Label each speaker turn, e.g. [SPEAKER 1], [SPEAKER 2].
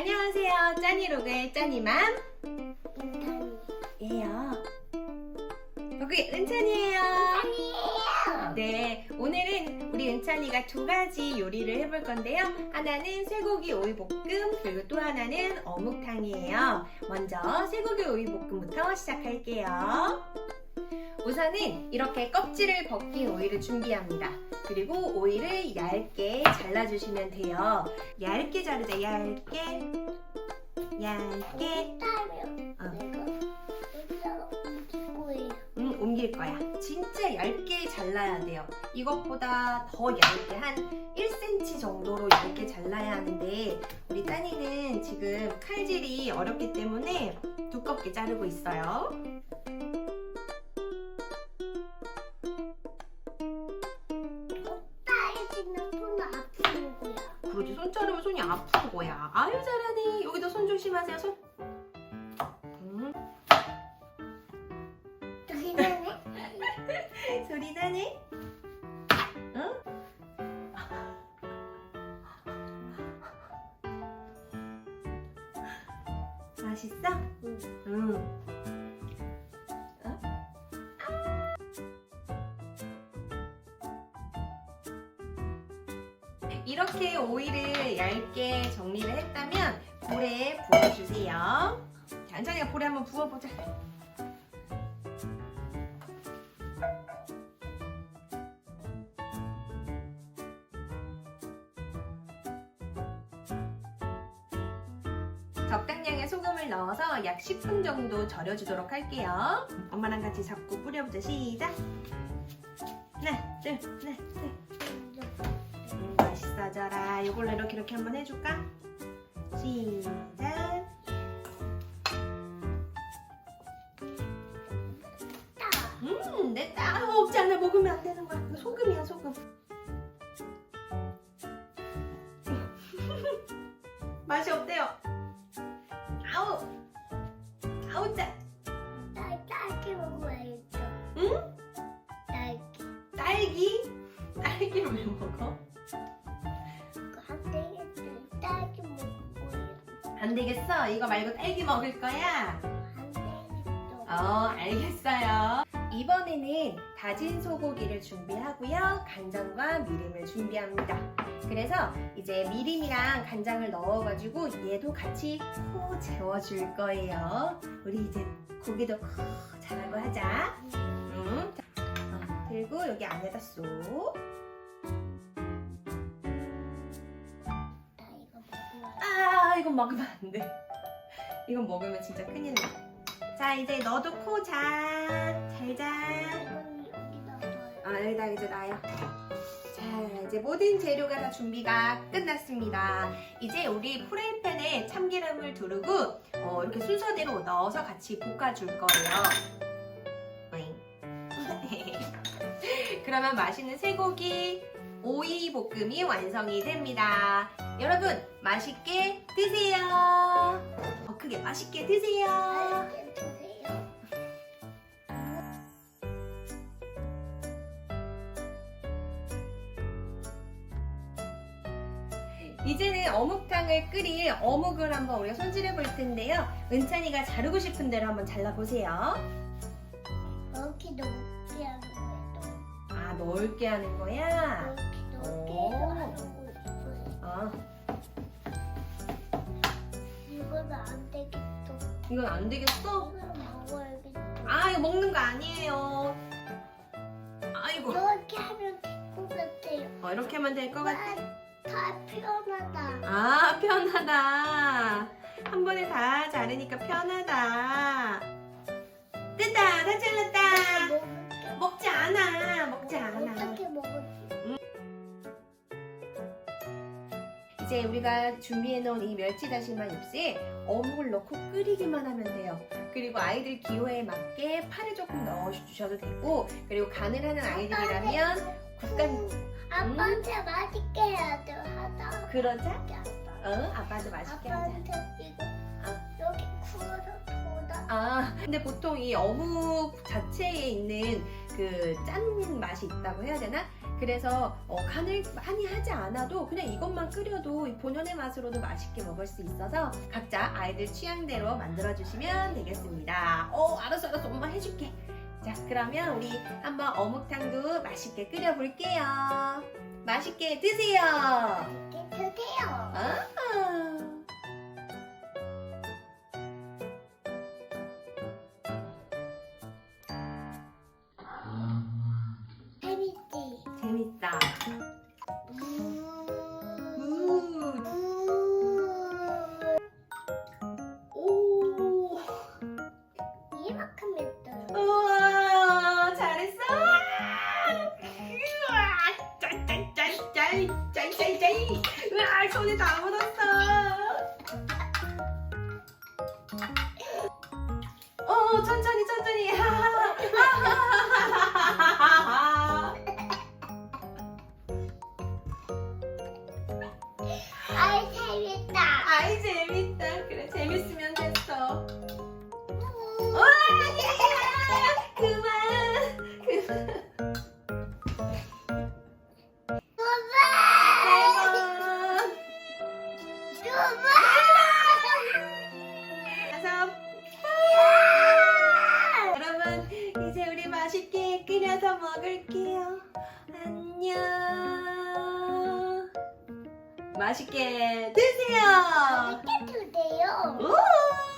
[SPEAKER 1] 안녕하세요. 짜니로그의 짜니맘 예요. 여기 은찬이에요. 네, 오늘은 우리 은찬이가 두 가지 요리를 해볼 건데요. 하나는 쇠고기 오이볶음, 그리고 또 하나는 어묵탕이에요. 먼저 쇠고기 오이볶음부터 시작할게요. 우선은 이렇게 껍질을 벗긴 오이를 준비합니다. 그리고 오이를 얇게 잘라주시면 돼요. 얇게 자르자, 얇게. 얇게. 음, 옮길 거야. 진짜 얇게 잘라야 돼요. 이것보다 더 얇게 한 1cm 정도로 얇게 잘라야 하는데 우리 따니는 지금 칼질이 어렵기 때문에 두껍게 자르고 있어요. 손 자르면 손이 아픈 거야. 아유 잘하네. 여기도 손 조심하세요. 손. 음, 소리 나네. 응? 맛있어? 응. 어? 이렇게 오이를 얇게 정리를 했다면 볼에 부어주세요. 자, 안찬이가 볼에 한번 부어보자. 적당량의 소금을 넣어서 약 10분 정도 절여주도록 할게요. 엄마랑 같이 잡고 뿌려보자. 시작. 하나, 둘, 하나, 둘. 음, 맛있어져라. 이걸로 이렇게 이렇게 한번 해줄까? 시작. 음, 내 딸. 먹지 않아. 먹으면 안 되는 거야. 소금이야, 소금. 맛이 어때요? 안 되겠어. 이거 말고 딸기 먹을 거야. 어, 알겠어요. 이번에는 다진 소고기를 준비하고요. 간장과 미림을 준비합니다. 그래서 이제 미림이랑 간장을 넣어가지고 얘도 같이 코 재워줄 거예요. 우리 이제 고기도 코 잘하고 하자. 어, 그리고 여기 안에다 쏙. 이건 먹으면 안 돼. 이건 먹으면 진짜 큰일 나. 자, 이제 너도 코 자. 잘 자. 아, 여기다 이제 놔요. 자, 이제 모든 재료가 다 준비가 끝났습니다. 이제 우리 프라이팬에 참기름을 두르고 어, 이렇게 순서대로 넣어서 같이 볶아줄 거예요. 그러면 맛있는 쇠고기 오이 볶음이 완성이 됩니다. 여러분 맛있게 드세요. 더 크게 맛있게 드세요. 이제는 어묵탕을 끓일 어묵을 한번 우리가 손질해 볼 텐데요. 은찬이가 자르고 싶은 대로 한번 잘라 보세요.
[SPEAKER 2] 넓게 하는
[SPEAKER 1] 거야. 오.
[SPEAKER 2] 거예요.
[SPEAKER 1] 아
[SPEAKER 2] 이거는 안 되겠어.
[SPEAKER 1] 이건 안 되겠어?
[SPEAKER 2] 이거는 먹어야겠어.
[SPEAKER 1] 아 이거 먹는 거 아니에요. 아이고
[SPEAKER 2] 이렇게 하면 될것 같아요.
[SPEAKER 1] 어, 이렇게 하면 될것 같아.
[SPEAKER 2] 다 편하다.
[SPEAKER 1] 아 편하다. 한 번에 다 자르니까 편하다. 이제 우리가 준비해 놓은 이 멸치 다시마 육수에 어묵을 넣고 끓이기만 하면 돼요. 그리고 아이들 기호에 맞게 파를 조금 넣어 주셔도 되고 그리고 간을 하는 아이들이라면 국간
[SPEAKER 2] 아빠한테 맛있게 해야 돼. 하다.
[SPEAKER 1] 그러자.
[SPEAKER 2] 아빠.
[SPEAKER 1] 어 아빠도 맛있게 하자.
[SPEAKER 2] 아빠한테 이거 여기 구워서 둬다.
[SPEAKER 1] 아 근데 보통 이 어묵 자체에 있는 그 짠 맛이 있다고 해야 되나? 그래서 어, 간을 많이 하지 않아도 그냥 이것만 끓여도 이 본연의 맛으로도 맛있게 먹을 수 있어서 각자 아이들 취향대로 만들어 주시면 되겠습니다. 어, 알았어, 알았어, 엄마 해줄게. 자, 그러면 우리 한번 어묵탕도 맛있게 끓여 볼게요. 맛있게 드세요.
[SPEAKER 2] 이렇게 드세요.
[SPEAKER 1] 아. 천천히 천천히.
[SPEAKER 2] 아이 재밌다.
[SPEAKER 1] 아이 재밌다. 그래 재밌으면 됐어.
[SPEAKER 2] 음.
[SPEAKER 1] 우와, 예! 그만, 맛있게 드세요.
[SPEAKER 2] 이렇게 주세요.
[SPEAKER 1] 오.